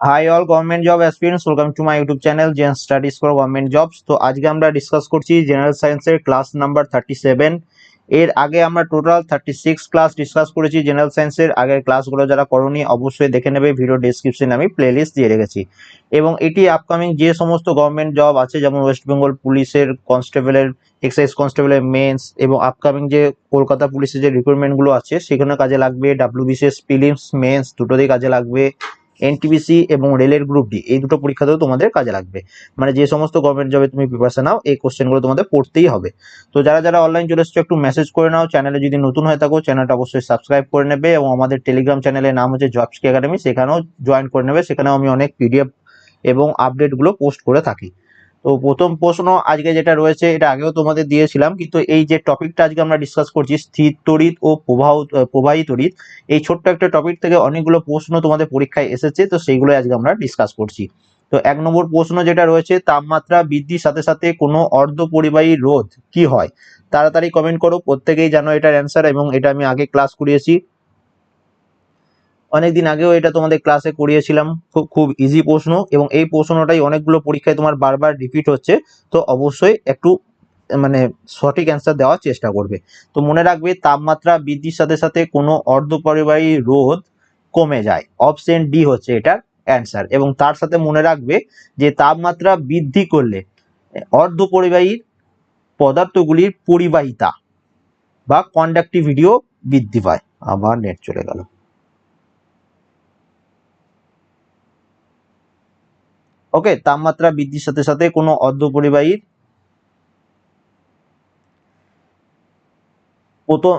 Hi all government job aspirants welcome to my YouTube channel Zen studies for government jobs তো আজকে আমরা discuss করছি general সায়েন্সের class number thirty seven এর আগে আমরা total thirty six class discuss করেছি জেনারেল সায়েন্সের আগের ক্লাসগুলো যারা করনি, অবশ্যই দেখে নেবে ভিডিও ডেসক্রিপশনে আমি প্লেলিস্ট দিয়ে রেখেছি। এবং এটি আপকামিং যে সমস্ত গভর্নমেন্ট জব আছে, যেমন ওয়েস্ট বেঙ্গল পুলিশের কনস্টেবলের এক্সাইজ কনস্টেবলের মেন্স এবং আপকামিং যে কলকাতা পুলিশের যে রিক্রুটমেন্টগুলো আছে, সেখানে কাজে লাগবে ডাব্লিউবিসিএস প্রিলিমস মেন্স দুটোতেই কাজে লাগবে। এনটিপিসি এবং রেলের গ্রুপ ডি এই দুটো পরীক্ষাতেও তোমাদের কাজে লাগবে। মানে যে সমস্ত গভর্নমেন্ট জবে তুমি প্রিপারেশন নাও, এই কোশ্চেনগুলো তোমাদের পড়তেই হবে। তো যারা যারা অনলাইন চলে এসছো, একটু মেসেজ করে নাও চ্যানেলে যদি নতুন হয়ে থাকো চ্যানেলটা অবশ্যই সাবস্ক্রাইব করে নেবে এবং আমাদের টেলিগ্রাম চ্যানেলের নাম হচ্ছে জবসকি একাডেমি সেখানেও জয়েন করে নেবে, সেখানেও আমি অনেক পিডিএফ এবং আপডেটগুলো পোস্ট করে থাকি। তো প্রথম প্রশ্ন আজকে যেটা রয়েছে, এটা আগেও তোমাদের দিয়েছিলাম, কিন্তু এই যে টপিকটা আজকে আমরা ডিসকাস করছি, স্থির তড়িৎ ও প্রবাহ প্রবাহী তড়িৎ, এই ছোট্ট একটা টপিক থেকে অনেকগুলো প্রশ্ন তোমাদের পরীক্ষায় এসেছে, তো সেইগুলো আজকে আমরা ডিসকাস করছি। তো এক নম্বর প্রশ্ন যেটা রয়েছে, তাপমাত্রা বৃদ্ধির সাথে সাথে কোনো অর্ধ পরিবাহী রোধ কি হয়? তাড়াতাড়ি কমেন্ট করো, প্রত্যেকেই জানো এটার অ্যান্সার এবং এটা আমি আগে ক্লাস করিয়েছি। অনেকদিন আগেও এটা তোমাদের ক্লাসে করিয়েছিলাম। খুব খুব ইজি প্রশ্ন এবং এই প্রশ্নটাই অনেকগুলো পরীক্ষায় তোমার বারবার রিপিট হচ্ছে। তো অবশ্যই একটু মানে সঠিক অ্যান্সার দেওয়ার চেষ্টা করবে। তো মনে রাখবে, তাপমাত্রা বৃদ্ধির সাথে সাথে কোনো অর্ধপরিবাহী রোধ কমে যায়। অপশন ডি হচ্ছে এটার অ্যান্সার এবং তার সাথে মনে রাখবে যে তাপমাত্রা বৃদ্ধি করলে অর্ধপরিবাহী পদার্থগুলির পরিবাহিতা বা কন্ডাক্টিভিটিও বৃদ্ধি পায়। আবার নেট চলে গেল। ওকে তাপমাত্রা বৃদ্ধির সাথে সাথে কোনো অর্ধপরিবাহীর প্রথম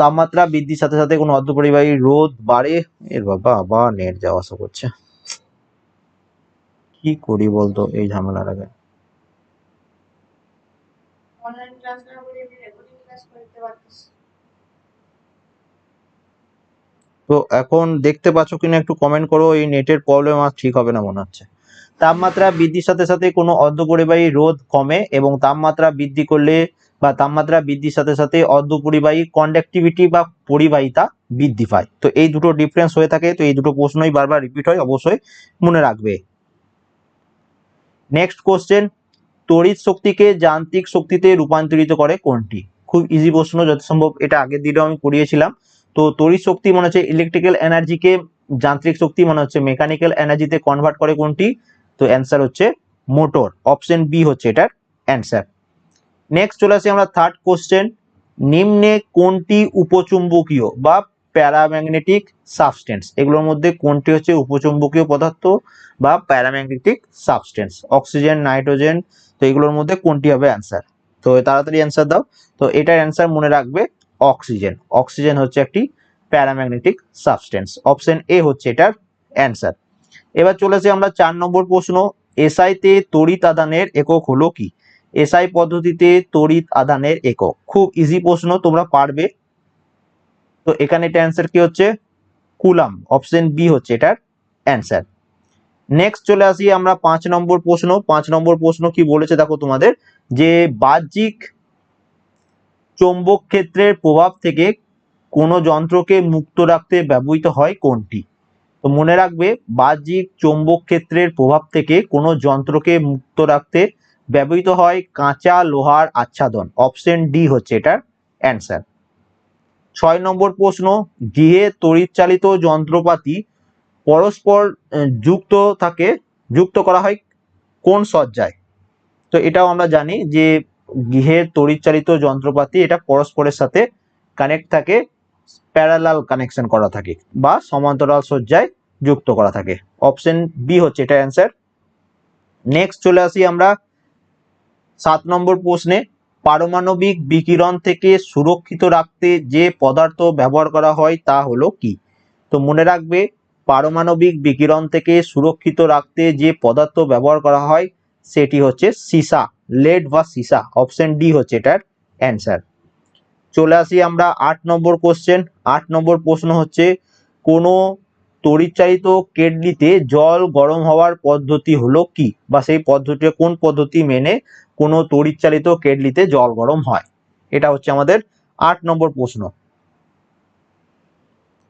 তাপমাত্রা বৃদ্ধির সাথে সাথে কোনো অর্ধপরিবাহী রোদ বাড়ে? এর বাবা আবার নেট যাওয়া আসা করছে। কি করি বলতো এই ঝামেলার আগে? তো এখন দেখতে পাচ্ছ কিনা একটু কমেন্ট করো এই নেটের প্রবলেম আর ঠিক হবে না মনে হচ্ছে। তাপমাত্রা বৃদ্ধির সাথে সাথে কোনো অর্ধপরিবাহী রোধ কমে এবং তাপমাত্রা বৃদ্ধি করলে বা তাপমাত্রা বৃদ্ধির সাথে সাথে অর্ধপরিবাহী কন্ডাক্টিভিটি বা পরিবাহিতা বৃদ্ধি পায়। তো এই দুটো ডিফারেন্স হয়ে থাকে, তো এই দুটো প্রশ্নই বারবার রিপিট হয়, অবশ্যই মনে রাখবে। নেক্সট কোশ্চেন তড়িৎ শক্তিকে যান্ত্রিক শক্তিতে রূপান্তরিত করে কোনটি? খুব ইজি প্রশ্ন যত সম্ভব এটা আগের দিনেও আমি পড়িয়েছিলাম তো তড়িৎ শক্তি মনে হচ্ছে ইলেকট্রিক্যাল এনার্জিকে যান্ত্রিক শক্তি মনে হচ্ছে মেকানিক্যাল এনার্জিতে কনভার্ট করে কোনটি? তো অ্যান্সার হচ্ছে মোটর অপশন বি হচ্ছে এটার অ্যান্সার নেক্সট চলে আসি আমরা থার্ড কোশ্চেন নিম্নে কোনটি উপচুম্বকীয় বা প্যারাম্যাগনেটিক সাবস্টেন্স এগুলোর মধ্যে কোনটি হচ্ছে উপচুম্বকীয় পদার্থ বা প্যারাম্যাগনেটিক সাবস্টেন্স অক্সিজেন নাইট্রোজেন তো এগুলোর মধ্যে কোনটি হবে অ্যান্সার তো তাড়াতাড়ি অ্যান্সার দাও। তো এটার অ্যান্সার মনে রাখবে অক্সিজেন অক্সিজেন হচ্ছে একটি প্যারাম্যাগনেটিক সাবস্টেন্স অপশন এ হচ্ছে এটার অ্যান্সার এবার চলেছে আমরা চার নম্বর প্রশ্ন এসআইতে তড়িৎ আদানের একক হলো কি? এসআই পদ্ধতিতে তড়িৎ আদানের একক। খুব ইজি প্রশ্ন, তোমরা পারবে। তো এখানে এটা অ্যান্সার কি হচ্ছে? কুলাম অপশন বি হচ্ছে এটার অ্যান্সার নেক্সট চলে আসি আমরা পাঁচ নম্বর প্রশ্ন। পাঁচ নম্বর প্রশ্ন কি বলেছে দেখো তোমাদের, যে বাহ্যিক চৌম্বক ক্ষেত্রের প্রভাব থেকে কোনো যন্ত্রকে মুক্ত রাখতে ব্যবহৃত হয় কোনটি? তো মনে রাখবে, বাহ্যিক চৌম্বক ক্ষেত্রের প্রভাব থেকে কোনো যন্ত্রকে মুক্ত রাখতে ব্যবহৃত হয় কাঁচা লোহার আচ্ছাদন। অপশন ডি হচ্ছে এটার অ্যান্সার ছয় নম্বর প্রশ্ন, গৃহে তড়িৎচালিত যন্ত্রপাতি পরস্পর যুক্ত থাকে, যুক্ত করা হয় কোন সজ্জায় তো এটাও আমরা জানি যে গৃহের তড়িৎচালিত যন্ত্রপাতি এটা পরস্পরের সাথে কানেক্ট থাকে প্যারালাল কানেকশন করা থাকে বা সমান্তরাল সজ্জায় যুক্ত করা থাকে। অপশন বি হচ্ছে এটা অ্যান্সার নেক্সট চলে আসি আমরা সাত নম্বর প্রশ্নে, পারমাণবিক বিকিরণ থেকে সুরক্ষিত রাখতে যে পদার্থ ব্যবহার করা হয় তা হলো কি? তো মনে রাখবে, পারমাণবিক বিকিরণ থেকে সুরক্ষিত রাখতে যে পদার্থ ব্যবহার করা হয়, সেটি হচ্ছে সীসা, লেড বা সিসা। অপশন ডি হচ্ছে এটার অ্যান্সার চলে আসি আমরা আট নম্বর কোশ্চেন আট নম্বর প্রশ্ন হচ্ছে, কোনো তড়িৎচালিত কেটলিতে জল গরম হওয়ার পদ্ধতি হলো কি? বা সেই পদ্ধতি কোন পদ্ধতি মেনে কোনো তড়িৎচালিত কেটলিতে জল গরম হয়? এটা হচ্ছে আমাদের আট নম্বর প্রশ্ন।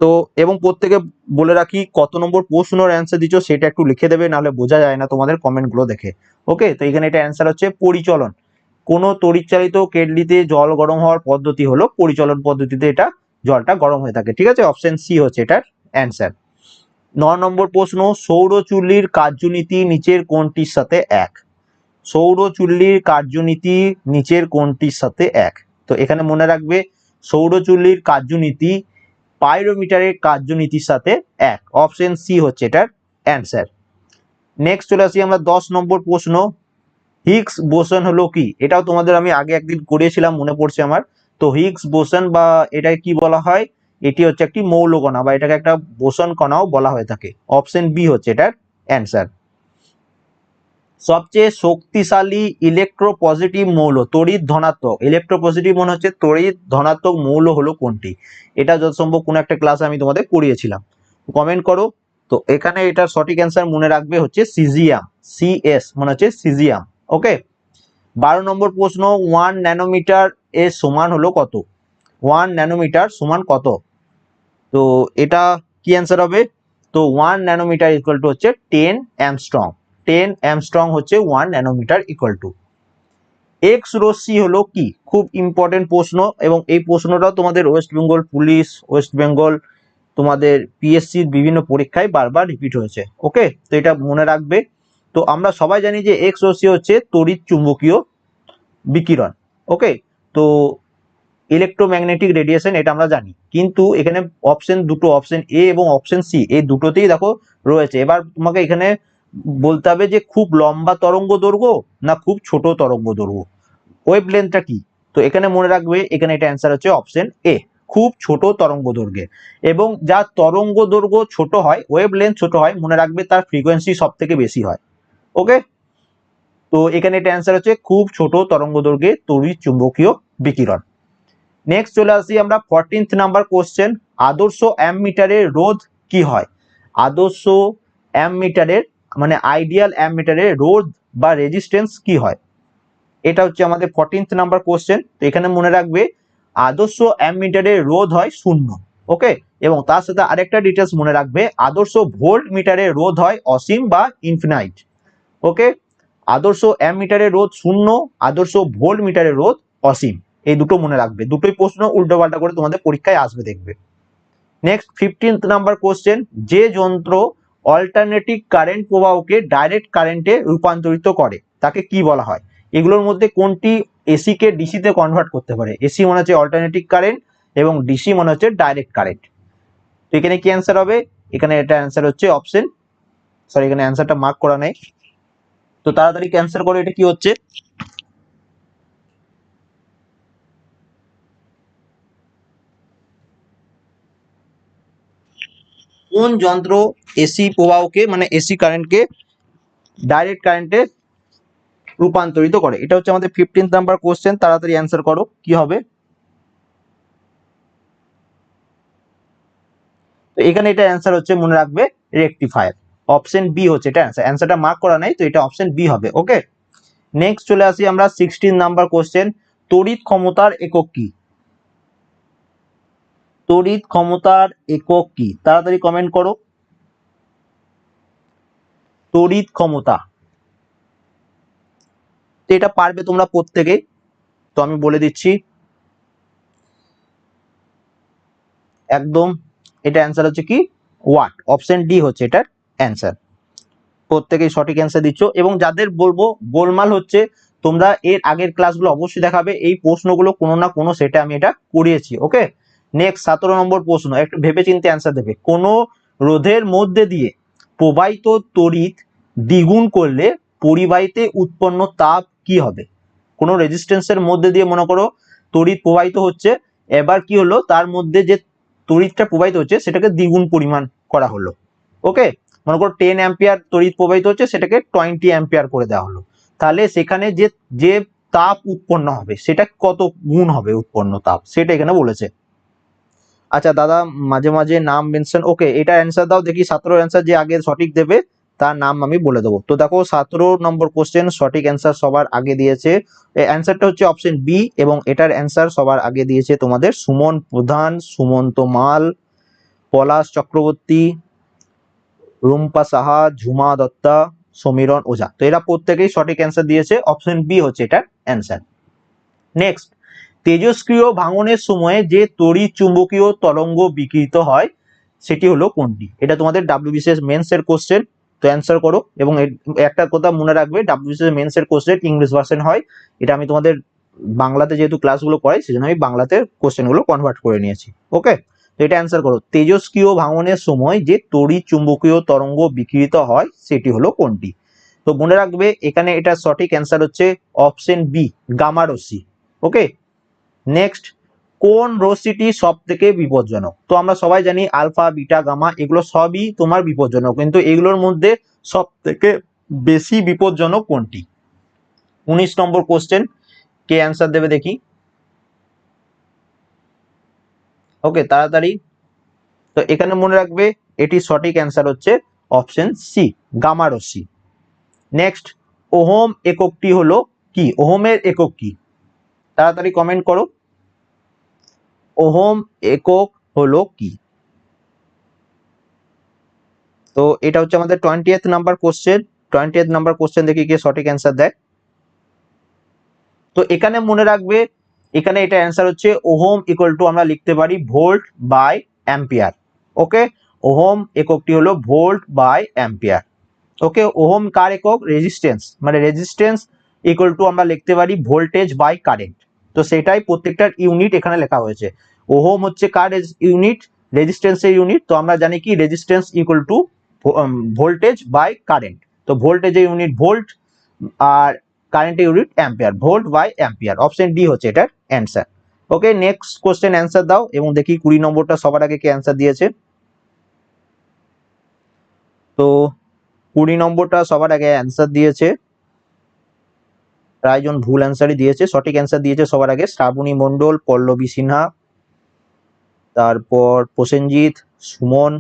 তো এবং প্রত্যেকে বলে রাখি, কত নম্বর প্রশ্নের অ্যান্সার দিচ্ছ সেটা একটু লিখে দেবে, নাহলে বোঝা যায় না তোমাদের কমেন্টগুলো দেখে। ওকে তো এখানে এটা অ্যান্সার হচ্ছে পরিচলন। কোনো তড়িৎচালিত কেটলিতে জল গরম হওয়ার পদ্ধতি হলো পরিচলন পদ্ধতিতে এটা জলটা গরম হয়ে থাকে। ঠিক আছে? অপশন সি হচ্ছে এটার অ্যান্সার ন নম্বর প্রশ্ন, সৌরচুল্লির কার্যনীতি নিচের কোনটির সাথে এক? সৌরচুল্লির কার্যনীতি নিচের কোনটির সাথে এক? তো এখানে মনে রাখবে, সৌরচুল্লির কার্যনীতি পাইরোমিটারের কার্যনীতির সাথে এক। অপশন সি হচ্ছে এটার অ্যান্সার নেক্সট চলে আসি আমরা দশ নম্বর প্রশ্ন হিগস বোসন হলো কি? এটাও তোমাদের আমি আগে একদিন করিয়েছিলাম মনে পড়ছে আমার। তো হিগস বোসন বা এটা কি বলা হয়? এটি হচ্ছে একটি মৌলকণা বা এটাকে একটা বোসন কণাও বলা হয়ে থাকে। অপশন বি হচ্ছে এটার অ্যান্সার। সবচেয়ে শক্তিশালী ইলেকট্রোপজিটিভ মৌল, তড়িৎ ধনাত্মক। ইলেকট্রোপজিটিভ মনে হচ্ছে তড়িৎ ধনাত্মক মৌল হলো কোনটি? এটা যত সম্ভব কোনো একটা ক্লাস আমি তোমাদের করিয়েছিলাম। কমেন্ট করো। তো এখানে এটার সঠিক অ্যান্সার মনে রাখবে হচ্ছে সিজিয়াম সিএস মনে হচ্ছে সিজিয়াম। ওকে বারো নম্বর প্রশ্ন ওয়ান ন্যানোমিটার এর সমান হলো কত? ওয়ান ন্যানোমিটার সমান কত? তো এটা কি অ্যান্সার হবে? তো ওয়ান ন্যানোমিটার ইকুয়াল টু হচ্ছে টেন অ্যামস্ট্রং টেন অ্যামস্ট্রং হচ্ছে one nanometre equal to X রশ্মি হলো কি? খুব ইম্পর্টেন্ট প্রশ্ন এবং এই প্রশ্নটাও তোমাদের West Bengal police West Bengal তোমাদের পিএসসির বিভিন্ন পরীক্ষায় বারবার রিপিট হয়েছে। ওকে তো এটা মনে রাখবে। তো আমরা সবাই জানি যে এক্স রশ্মি হচ্ছে তড়িৎ চুম্বকীয় বিকিরণ ওকে তো ইলেকট্রোম্যাগনেটিক রেডিয়েশন এটা আমরা জানি। কিন্তু এখানে অপশন দুটো অপশন এ এবং অপশন সি এই দুটোতেই দেখো রয়েছে। এবার তোমাকে এখানে বলতে হবে যে খুব লম্বা তরঙ্গ দৈর্ঘ্য না খুব ছোট তরঙ্গ দৈর্ঘ্য? ওয়েব লেন্থটা কি? তো এখানে মনে রাখবে, এখানে এটা অ্যান্সার হচ্ছে অপশন এ খুব ছোট তরঙ্গ দৈর্ঘ্যে। এবং যা তরঙ্গ দৈর্ঘ্য ছোট হয় ওয়েব লেন্থ ছোট হয়, মনে রাখবে তার ফ্রিকোয়েন্সি সব থেকে বেশি হয়। ওকে তো এখানে এটা অ্যান্সার হচ্ছে খুব ছোট তরঙ্গ দৈর্ঘ্যে তড়িৎ চুম্বকীয় বিকিরণ। নেক্সট চলে আসি আমরা ফোরটিন্থ নাম্বার কোশ্চেন আদর্শ অ্যামমিটারের রোধ কি হয়? আদর্শ অ্যামমিটারের মানে আইডিয়াল অ্যামমিটারের রোধ বা রেজিস্ট্যান্স কি হয়? এটা হচ্ছে আমাদের ফোরটিন্থ নাম্বার কোশ্চেন তো এখানে মনে রাখবে আদর্শ অ্যামমিটারের রোধ হয় শূন্য ওকে এবং তার সাথে আরেকটা ডিটেলস মনে রাখবে, আদর্শ ভোল্ট মিটারের রোধ হয় অসীম বা ইনফিনাইট ওকে আদর্শ অ্যামমিটারের রোধ শূন্য, আদর্শ ভোল্ট মিটারের রোধ অসীম। এই দুটো মনে রাখবে। দুটোই প্রশ্ন উল্টো পাল্টা করে তোমাদের পরীক্ষায় আসবে, দেখবে। নেক্সট ফিফটিন্থ নাম্বার কোশ্চেন যে যন্ত্র অল্টারনেটিভ কারেন্ট প্রবাহকে ডাইরেক্ট কারেন্টে রূপান্তরিত করে, তাকে কি বলা হয়? এগুলোর মধ্যে কোনটি এসি কে ডিসি তে কনভার্ট করতে পারে? এসি মনে হচ্ছে অল্টারনেটিভ কারেন্ট এবং ডিসি মনে হচ্ছে ডাইরেক্ট কারেন্ট তো এখানে কি অ্যান্সার হবে? এখানে এটা অ্যান্সার হচ্ছে অপশন সরি এখানে অ্যান্সারটা মার্ক করা নেই। তো তাড়াতাড়ি ক্যান্সেল করে, এটা কি হচ্ছে? কোন যন্ত্র এসি প্রবাহকে মানে এসি কারেন্টকে ডাইরেক্ট কারেন্টে রূপান্তরিত করে? এটা হচ্ছে আমাদের ফিফটিন্থ নাম্বার কোশ্চেন তাড়াতাড়ি অ্যান্সার করো, কি হবে? তো এখানে এটা অ্যান্সার হচ্ছে মনে রাখবে রেকটিফায়ার অপশন বি হচ্ছে এটা অ্যান্সার অ্যান্সারটা মার্ক করা নাই, তো এটা অপশন বি হবে ওকে নেক্সট চলে আসি আমরা সিক্সটিন নাম্বার কোশ্চেন তড়িৎ ক্ষমতার একক কি? তড়িৎ ক্ষমতার একক কি? তাড়াতাড়ি কমেন্ট করো। তড়িৎ ক্ষমতা। তো এটা পারবে তোমরা প্রত্যেকে, তো আমি বলে দিচ্ছি। একদম, এটা অ্যান্সার হচ্ছে কি? ওয়াট অপশন ডি হচ্ছে এটার অ্যান্সার প্রত্যেকেই সঠিক অ্যান্সার দিচ্ছ এবং যাদের বলব, গোলমাল হচ্ছে, তোমরা এর আগের ক্লাসগুলো অবশ্যই দেখাবে, এই প্রশ্নগুলো কোনো না কোনো সেটে আমি এটা করিয়েছি ওকে নেক্সট সতেরো নম্বর প্রশ্ন, একটু ভেবে চিন্তে অ্যান্সার দেবে। কোনো রোধের মধ্যে দিয়ে প্রবাহিত তড়িৎ দ্বিগুণ করলে পরিবাহিতে উৎপন্ন তাপ কি হবে? কোনো রেজিস্ট্যান্সের মধ্যে দিয়ে মনে করো, তড়িৎ প্রবাহিত হচ্ছে, এবার কি হলো? তার মধ্যে যে তড়িৎটা প্রবাহিত হচ্ছে, সেটাকে দ্বিগুণ পরিমাণ করা হলো ওকে মনে করো টেন অ্যাম্পিয়ার তড়িৎ প্রবাহিত হচ্ছে, সেটাকে টোয়েন্টি অ্যাম্পিয়ার করে দেওয়া হলো। তাহলে সেখানে যে যে তাপ উৎপন্ন হবে, সেটা কত গুণ হবে উৎপন্ন তাপ? সেটা এখানে বলেছে। আচ্ছা দাদা, মাঝে মাঝে নাম মেনশন ওকে এটা অ্যান্সার দাও, দেখি সতেরো অ্যান্সার যে আগে সঠিক দেবে, তার নাম আমি বলে দেবো। তো দেখো, সতেরো নম্বর কোশ্চেন সঠিক অ্যান্সার সবার আগে দিয়েছে। অ্যান্সারটা হচ্ছে অপশন বি এবং এটার অ্যান্সার সবার আগে দিয়েছে তোমাদের সুমন প্রধান, সুমন্ত মাল, পলাশ চক্রবর্তী রুম্পা সাহা, ঝুমা দত্তা, সমীরণ ওঝা। তো এরা প্রত্যেকেই সঠিক অ্যান্সার দিয়েছে। অপশন বি হচ্ছে এটার অ্যান্সার নেক্সট তেজস্ক্রিয় ভাঙনের সময়ে যে তড়িৎ চুম্বকীয় তরঙ্গ বিকৃত হয়, সেটি হলো কোনটি? এটা তোমাদের ডাব্লিউবিসিএস মেন্স এর কোশ্চেন তো অ্যান্সার করো। এবং একটা কথা মনে রাখবে ডাব্লিউবিসিএস মেন্স এর কোশ্চেন ইংলিশ ভার্সন হয়। এটা আমি তোমাদের বাংলাতে যেহেতু ক্লাসগুলো করাই সেজন্য আমি বাংলাতে কোশ্চেনগুলো কনভার্ট করে নিয়েছি। ওকে এটা অ্যান্সার করো। তেজস্ক্রিয় ভাঙনের সময় যে তড়িৎ চুম্বকীয় তরঙ্গ বিকৃত হয়, সেটি হলো কোনটি? তো মনে রাখবে, এখানে এটা সঠিক অ্যান্সার হচ্ছে অপশন বি গামা রশ্মি। ওকে নেক্সট কোন রশ্মিটি সব থেকে বিপজ্জনক? তো আমরা সবাই জানি আলফা, বিটা, গামা, এগুলো সবই তোমার বিপজ্জনক, কিন্তু এগুলোর মধ্যে সব থেকে বেশি বিপজ্জনক কোনটি? উনিশ নম্বর কোশ্চেন কে অ্যান্সার দেবে দেখি। ওকে তাড়াতাড়ি। তো এখানে মনে রাখবে, এটি সঠিক অ্যান্সার হচ্ছে অপশন সি গামা রশ্মি নেক্সট ওহম এককটি হলো কি? ওহমের একক কি? তাড়াতাড়ি কমেন্ট করো। ওহম একক হলো কি? তো এটা হচ্ছে আমাদের twentieth number question twentieth number question দেখি কে সঠিক অ্যান্সার দেয়। তো এখানে মনে রাখবে এখানে এটা অ্যান্সার হচ্ছে ওহম ইকুয়াল টু আমরা লিখতে পারি volt by ampere. Okay? Ohm এককটি হলো volt by ampere. Okay? Ohm কার একক? রেজিস্ট্যান্স মানে রেজিস্ট্যান্স ইকুয়াল টু আমরা লিখতে পারি ভোল্টেজ বাই কারেন্ট তো সেটাই প্রত্যেকটার ইউনিট এখানে লেখা হয়েছে। ওহম হচ্ছে কার ইউনিট রেজিস্ট্যান্সের ইউনিট তো আমরা জানি কি? Resistance equal to voltage by current তো ভোল্টেজের ইউনিট ভোল্ট আর কারেন্টের unit ampere. Volt by ampere. Option D হচ্ছে এটার। Answer okay next question answer দাও এবং দেখি কুড়ি নম্বরটা সবার আগে কে অ্যান্সার দিয়েছে। তো কুড়ি নম্বরটা সবার আগে অ্যান্সার দিয়েছে। প্রায়জন ভুল অ্যান্সারই দিয়েছে, সঠিক অ্যান্সার দিয়েছে সবার আগে। শ্রাবণী মণ্ডল, পল্লবী সিনহা, তারপর প্রসেনজিৎ, সুমন,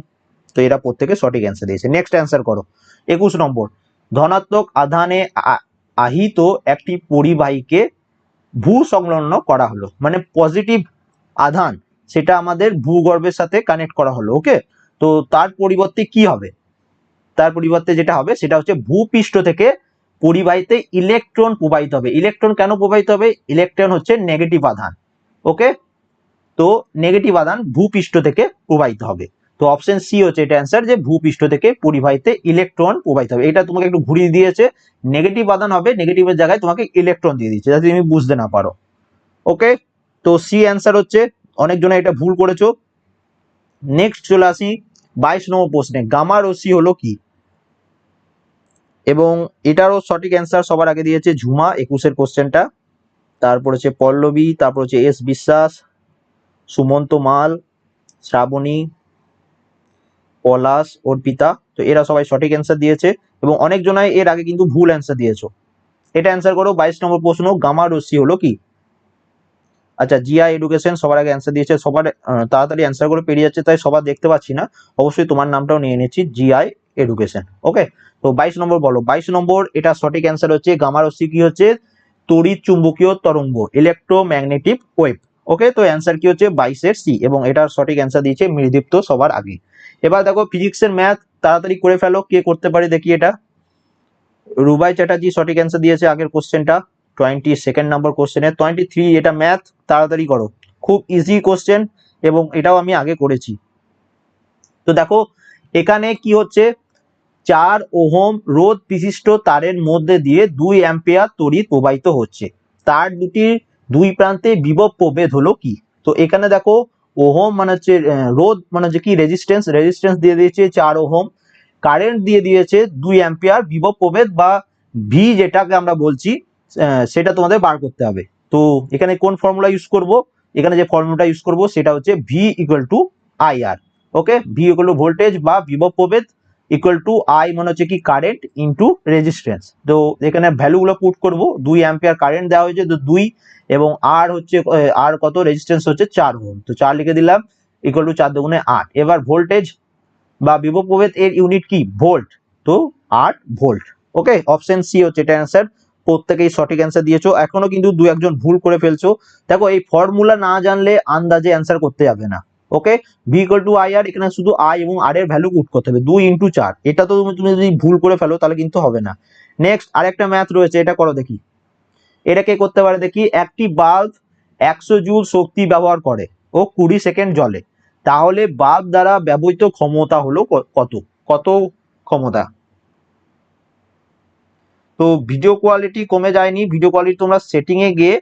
তো এরা প্রত্যেকে সঠিক অ্যান্সার দিয়েছে। নেক্সট অ্যান্সার করো। একুশ নম্বর, ধনাত্মক আধানে আহিত একটি পরিবাহীকে ভূ সংলগ্ন করা হলো। মানে পজিটিভ আধান, সেটা আমাদের ভূগর্ভের সাথে কানেক্ট করা হলো ওকে তো তার পরিবর্তে কি হবে? তার পরিবর্তে যেটা হবে, সেটা হচ্ছে ভূপৃষ্ঠ থেকে পরিবাহীতে ইলেকট্রন প্রবাহিত হবে। ইলেকট্রন কেন প্রবাহিত হবে? ইলেকট্রন হচ্ছে নেগেটিভ আধান ওকে তো নেগেটিভ আধান ভূপৃষ্ঠ থেকে প্রবাহিত হবে। তো অপশন সি হচ্ছে এটা অ্যান্সার যে ভূপৃষ্ঠ থেকে পরিবাহিতে ইলেকট্রন প্রবাহিত হবে। এটা তোমাকে একটু ঘুরিয়ে দিয়েছে। নেগেটিভ আধান হবে নেগেটিভের জায়গায় তোমাকে ইলেকট্রন দিয়ে দিচ্ছে। যাতে তুমি বুঝতে না পারো। ওকে তো সি অ্যান্সার হচ্ছে অনেকজনে এটা ভুল করেছ। নেক্সট চলে আসি বাইশ নম্বর প্রশ্নে। গামা রশ্মি হলো কি? এবং এটারও সঠিক অ্যান্সার সবার আগে দিয়েছে ঝুমা, একুশের কোশ্চেনটা তারপর হচ্ছে পল্লবী, তারপর হচ্ছে এস বিশ্বাস, সুমন্ত মাল, শ্রাবণী পলাশ অর্পিতা তো এরা সবাই সঠিক অ্যান্সার দিয়েছে এবং অনেকজনাই এর আগে কিন্তু ভুল অ্যান্সার দিয়েছ। এটা অ্যান্সার করো, বাইশ নম্বর প্রশ্ন গামা রশ্মি হলো কি? আচ্ছা জিআই এডুকেশন সবার আগে অ্যান্সার দিয়েছে, সবার তাড়াতাড়ি অ্যান্সার করে পেরিয়ে যাচ্ছে, তাই সবার দেখতে পাচ্ছি না। অবশ্যই তোমার নামটাও নিয়ে নিচ্ছি জিআই এডুকেশন ওকে তো বাইশ নম্বর বলো, বাইশ নম্বর, এটা সঠিক অ্যান্সার হচ্ছে গামা রশ্মি কি হচ্ছে? তড়িৎ চুম্বকীয় তরঙ্গ ইলেকট্রোম্যাগনেটিক ওয়েভ ওকে তো অ্যান্সার কি হচ্ছে? বাইশের সি এবং এটার সঠিক অ্যান্সার দিয়েছে মৃদীপ্ত সবার আগে। এবার দেখো ফিজিক্সের ম্যাথ তাড়াতাড়ি করে ফেলো, কে করতে পারে দেখি এটা। রুবাই চ্যাটার্জি সঠিক অ্যান্সার দিয়েছে আগের কোশ্চেনটা টোয়েন্টি সেকেন্ড নম্বর কোশ্চেনে টোয়েন্টি থ্রি এটা ম্যাথ তাড়াতাড়ি করো। খুব ইজি কোশ্চেন এবং এটাও আমি আগে করেছি। তো দেখো, এখানে কি হচ্ছে? চার ওহম রোধ বিশিষ্ট তারের মধ্যে দিয়ে দুই অ্যাম্পিয়ার তড়িৎ প্রবাহিত হচ্ছে। তার দুটির দুই প্রান্তে বিভব প্রভেদ হলো কি? তো এখানে দেখো ওহম মানে হচ্ছে রোধ মানে হচ্ছে কি? রেজিস্ট্যান্স রেজিস্টেন্স দিয়ে দিয়েছে চার ওহম। কারেন্ট দিয়ে দিয়েছে দুই অ্যাম্পিয়ার বিভব প্রভেদ বা ভি যেটাকে আমরা বলছি সেটা তোমাদের বার করতে হবে। তো এখানে কোন ফর্মুলা ইউজ করব? এখানে যে ফর্মুলাটা ইউজ করব, সেটা হচ্ছে V equal to I R okay V equal to voltage বা বিভব প্রভেদ ইকুয়াল টু আই মানে হচ্ছে কি কারেন্ট ইনটু রেজিস্ট্যান্স তো এখানে ভ্যালুগুলো পুট করব, দুই অ্যাম্পিয়ার কারেন্ট দেওয়া হয়েছে, তো দুই এবং আর হচ্ছে আর কত? রেজিস্ট্যান্স হচ্ছে চার ওহম তো চার লিখে দিলাম ইকুয়াল টু চার দুগুণে আট। এবার ভোল্টেজ বা বিভব প্রভেদ এর ইউনিট কি? ভোল্ট তো আট ভোল্ট ওকে অপশন সি হচ্ছে এটা অ্যান্সার প্রত্যেকেই সঠিক অ্যান্সার দিয়েছ। এখনও কিন্তু দু একজন ভুল করে ফেলছো। দেখো, এই ফর্মুলা না জানলে আন্দাজে অ্যান্সার করতে যাবে না। Okay V equal to I R এখানে শুধু আই এবং আর এর ভ্যালু পুট করতে হবে। দুই ইন্টু চার। এটা তো তুমি- যদি ভুল করে ফেলো, তাহলে কিন্তু হবে না। নেক্সট আরেকটা ম্যাথ রয়েছে, এটা করো দেখি। এটা কে করতে পারে দেখি? একটি বাল্ব একশো জুল শক্তি ব্যবহার করে ও কুড়ি সেকেন্ড জ্বলে। তাহলে বাল্ব দ্বারা ব্যবহৃত ক্ষমতা হলো কত? কত ক্ষমতা? তো ভিডিও কোয়ালিটি কমে যায়নি। ভিডিও কোয়ালিটি তোমরা সেটিং এ গিয়ে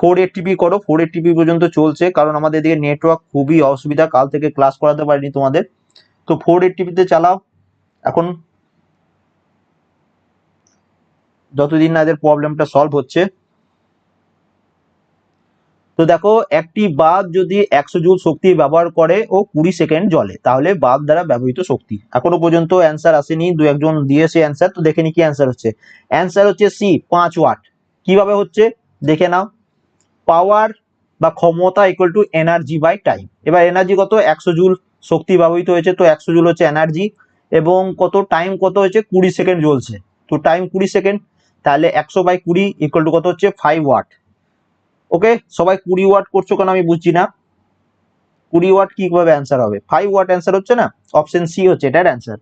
ফোর এইটটিপি করো ফোর এইটটিপি পর্যন্ত চলছে, কারণ আমাদের এদিকে নেটওয়ার্ক খুবই অসুবিধা, কাল থেকে ক্লাস করাতে পারিনি তোমাদের। তো ফোর এইটটিপিতে চালাও। এখন যতদিন না এদের প্রবলেমটা সলভ হচ্ছে। তো দেখো, একটি বাল্ব যদি একশো জুল শক্তি ব্যবহার করে ও কুড়ি সেকেন্ড জলে তাহলে বাল্ব দ্বারা ব্যবহৃত শক্তি। এখনও পর্যন্ত অ্যান্সার আসেনি, দু একজন দিয়েছে অ্যান্সার তো দেখে নি কি অ্যান্সার হচ্ছে। অ্যান্সার হচ্ছে সি পাঁচ ওয়াট কীভাবে হচ্ছে? দেখে নাও। পাওয়ার বা ক্ষমতা equal to energy by time এবার এনার্জি কত? একশো জুল শক্তি ব্যবহৃত হয়েছে, তো একশো জুল হচ্ছে এনার্জি এবং কত? টাইম কত হয়েছে কুড়ি সেকেন্ড জ্বলছে। তো টাইম কুড়ি সেকেন্ড তাহলে একশো বাই কুড়ি ইকুয়াল টু কত হচ্ছে? ফাইভ ওয়াট ওকে সবাই কুড়ি ওয়াট করছ কেন আমি বুঝছি না। কুড়ি ওয়াট কীভাবে অ্যান্সার হবে? ফাইভ ওয়াট অ্যান্সার হচ্ছে না? অপশন সি হচ্ছে, এটার অ্যান্সার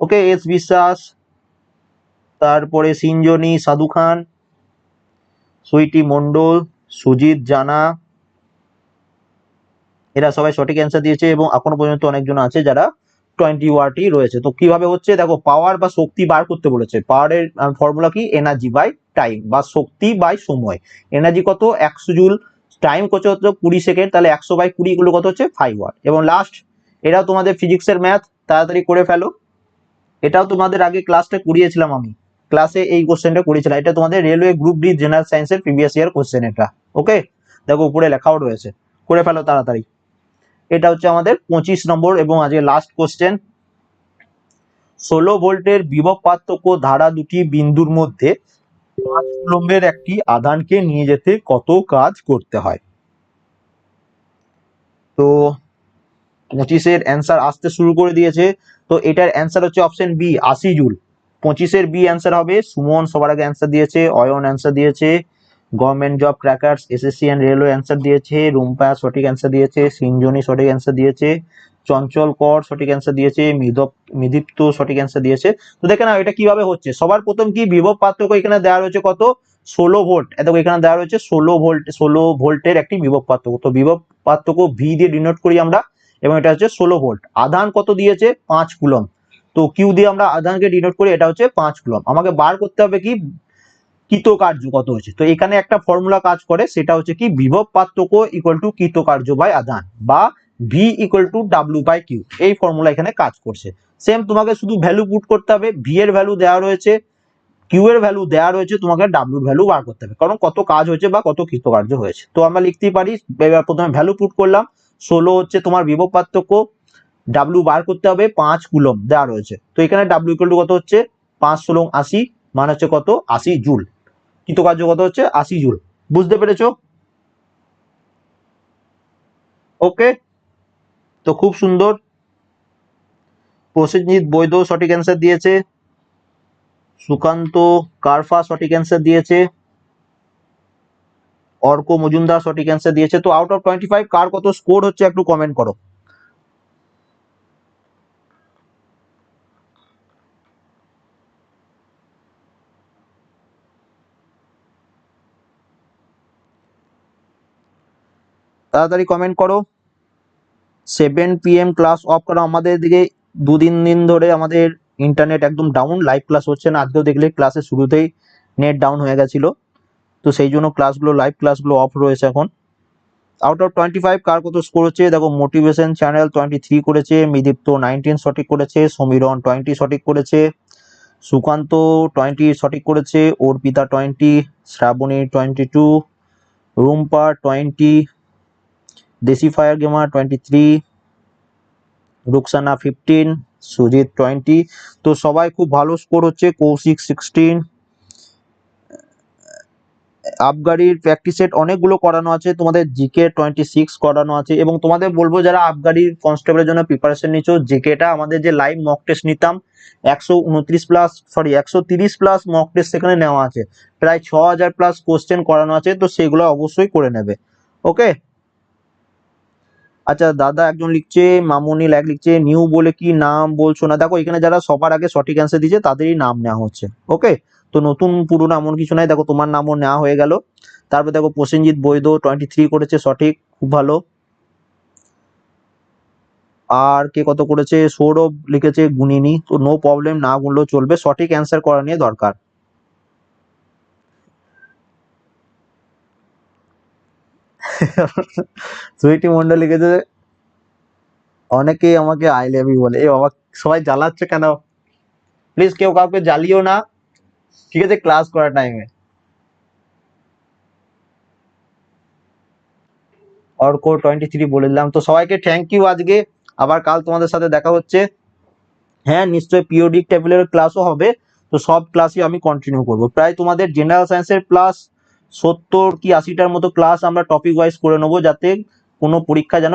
ওকে এস বিশ্বাস, তারপরে সিনজনি সাধু খান, সুইটি মন্ডল সুজিত, জানা, এরা সবাই সঠিক অ্যান্সার দিয়েছে এবং এখনও পর্যন্ত অনেকজন আছে যারা টোয়েন্টি ওয়াটই রয়েছে। তো কীভাবে হচ্ছে? দেখো পাওয়ার বা শক্তি বার করতে বলেছে। পাওয়ারের ফর্মুলা কি? এনার্জি বাই টাইম বা শক্তি বাই সময়। এনার্জি কত? একশো জুল। টাইম কত? হচ্ছে কুড়ি সেকেন্ড তাহলে একশো বাই কুড়ি গুলো কত হচ্ছে? ফাইভ ওয়াট এবং লাস্ট এটাও তোমাদের ফিজিক্সের ম্যাথ তাড়াতাড়ি করে ফেলো। এটাও তোমাদের আগে ক্লাসটা করিয়েছিলাম আমি। ক্লাসে এই কোশ্চেনটা করেছিলাম এটা তোমাদের রেলওয়ে গ্রুপ ডি জেনারেল সায়েন্সের প্রিভিয়াস ইয়ার কোশ্চেন এটা ওকে দেখো, উপরে লেখাও রয়েছে। করে ফেলো তাড়াতাড়ি। এটা হচ্ছে আমাদের পঁচিশ নম্বর এবং আজকে লাস্ট কোশ্চেন ষোলো ভোল্টের বিভব পার্থক্য ধারা দুটি বিন্দুর মধ্যে একটি আধানকে নিয়ে যেতে কত কাজ করতে হয়? তো পঁচিশের অ্যান্সার আসতে শুরু করে দিয়েছে। তো এটার অ্যান্সার হচ্ছে অপশন বি আশি জুল। পঁচিশের বি অ্যান্সার হবে। সুমন সবার আগে অ্যান্সার দিয়েছে, অয়ন অ্যান্সার দিয়েছে government job crackers SSC and railway answer দিয়েছে, রুম্পা সঠিক অ্যান্সার দিয়েছে সিনজনি সঠিক অ্যান্সার দিয়েছে, চঞ্চল কর সঠিক অ্যান্সার দিয়েছে মিদপ মিদীপ্ত সঠিক অ্যান্সার দিয়েছে। তো দেখে না এটা কীভাবে হচ্ছে। সবার প্রথম কি বিভব পার্থক্য এখানে দেওয়া রয়েছে কত? ষোলো ভোল্ট এত এখানে দেওয়া রয়েছে ষোলো ভোল্ট ষোলো ভোল্টের একটি বিভব পার্থক্য। তো বিভব পার্থক্য ভি দিয়ে ডিনোট করি আমরা, এবং এটা হচ্ছে ষোলো ভোল্ট আধান কত দিয়েছে? পাঁচ কুলম তো কিউ দিয়ে আমরা আধানকে ডিনোট করি, এটা হচ্ছে পাঁচ কুলম আমাকে বার করতে হবে কি? কৃতকার্য কত হচ্ছে তো এখানে একটা ফর্মুলা কাজ করে, সেটা হচ্ছে কি বিভব পার্থক্য ইকুয়াল টু কৃতকার্য বাই আধান বা V equal to W by Q এই ফর্মুলা এখানে কাজ করছে। সেম তোমাকে শুধু ভ্যালু পুট করতে হবে ভি এর ভ্যালু দেওয়া রয়েছে কিউ এর ভ্যালু দেওয়া রয়েছে, তোমাকে ডাব্লিউর ভ্যালু বার করতে হবে। কারণ কত কাজ হয়েছে বা কত কৃতকার্য হয়েছে। তো আমরা লিখতেই পারি প্রথমে ভ্যালু পুট করলাম, ষোলো হচ্ছে তোমার বিভব পার্থক্য ডাব্লিউ বার করতে হবে পাঁচ কুলম দেওয়া রয়েছে। তো এখানে ডাব্লিউ ইকুয়াল টু কত হচ্ছে? পাঁচ ষোলো আশি মানে হচ্ছে কত? আশি জুল। কৃতকার্য কত হচ্ছে? আশি জুল। বুঝতে পেরেছ? ওকে তো খুব সুন্দর। প্রসেনজিৎ বৈদ্য সঠিক অ্যান্সার দিয়েছে। সুকান্ত কারফা সঠিক অ্যান্সার দিয়েছে। অর্ক মজুমদার সঠিক অ্যান্সার দিয়েছে। তো আউট অফ টোয়েন্টি ফাইভ কার কত স্কোর হচ্ছে একটু কমেন্ট করো। তাড়াতাড়ি কমেন্ট করো। সেভেন পিএম ক্লাস অফ করা আমাদের দিকে দুদিন দিন ধরে আমাদের ইন্টারনেট একদম ডাউন লাইভ ক্লাস হচ্ছে না। আজকেও দেখলে ক্লাসের শুরুতেই নেট ডাউন হয়ে গেছিল। তো সেই জন্য ক্লাসগুলো লাইভ ক্লাসগুলো অফ রয়েছে এখন। আউট অফ টোয়েন্টি ফাইভ কার কত স্কোর হচ্ছে? দেখো মোটিভেশন চ্যানেল টোয়েন্টি থ্রি করেছে, মিদীপ্ত নাইনটিন সঠিক করেছে সমীরন টোয়েন্টি সঠিক করেছে, সুকান্ত টোয়েন্টি সঠিক করেছে, Arpita twenty Srabani twenty two Rumpa twenty gamer twenty three Ruksana fifteen Sujit twenty তো সবাই খুব ভালো স্কোর হচ্ছে কৌশিক সিক্সটিন আবগারির প্র্যাকটিস সেট অনেকগুলো করানো আছে, তোমাদের জিকে টোয়েন্টি সিক্স করানো আছে, এবং তোমাদের বলব যারা আবগারির কনস্টেবলের জন্য প্রিপারেশন নিচ্ছ জিকেটা আমাদের যে লাইভ মক টেস্ট নিতাম, একশো উনত্রিশ প্লাস সরি একশো তিরিশ প্লাস মক টেস্ট সেখানে নেওয়া আছে। প্রায় ছ হাজার প্লাস কোশ্চেন করানো আছে, তো সেগুলো অবশ্যই করে নেবে। ওকে আচ্ছা দাদা একজন লিখছে, মামুনি এক লিখছে, নিউ বলে কি নাম বলছো না? দেখো, এখানে যারা সবার আগে সঠিক অ্যান্সার দিয়েছে, তাদেরই নাম নেওয়া হচ্ছে ওকে তো নতুন পুরনো এমন কিছু নাই, দেখো, তোমার নামও নেওয়া হয়ে গেল। তারপর দেখো, প্রসেনজিৎ বৈদ টোয়েন্টি থ্রি করেছে সঠিক, খুব ভালো। আর কে কত করেছে? সৌরভ লিখেছে গুনিনি তো নো প্রবলেম না গুনলেও চলবে। সঠিক অ্যান্সার করা নিয়ে দরকার। সুইটি মন্ডল লিখেছে অনেকেই আমাকে আই লাভ ইউ বলে। এ বাবা, সবাই জ্বালাচ্ছে কেন? প্লিজ কেউ কাউকে জ্বালিও না। ঠিক আছে ক্লাস করার টাইমে অর্ক টোয়েন্টি থ্রি বলে দিলাম। তো সবাইকে থ্যাংক ইউ আজকে। আবার কাল তোমাদের সাথে দেখা হচ্ছে। হ্যাঁ নিশ্চয়ই পিওডিক টেবিলের ক্লাসও হবে। তো সব ক্লাসই আমি কন্টিনিউ করব। প্রায় তোমাদের জেনারেল সায়েন্সের প্লাস সত্তর কি আশিটার মতো ক্লাস আমরা টপিক ওয়াইজ করে নেব যাতে কোনো পরীক্ষা যেন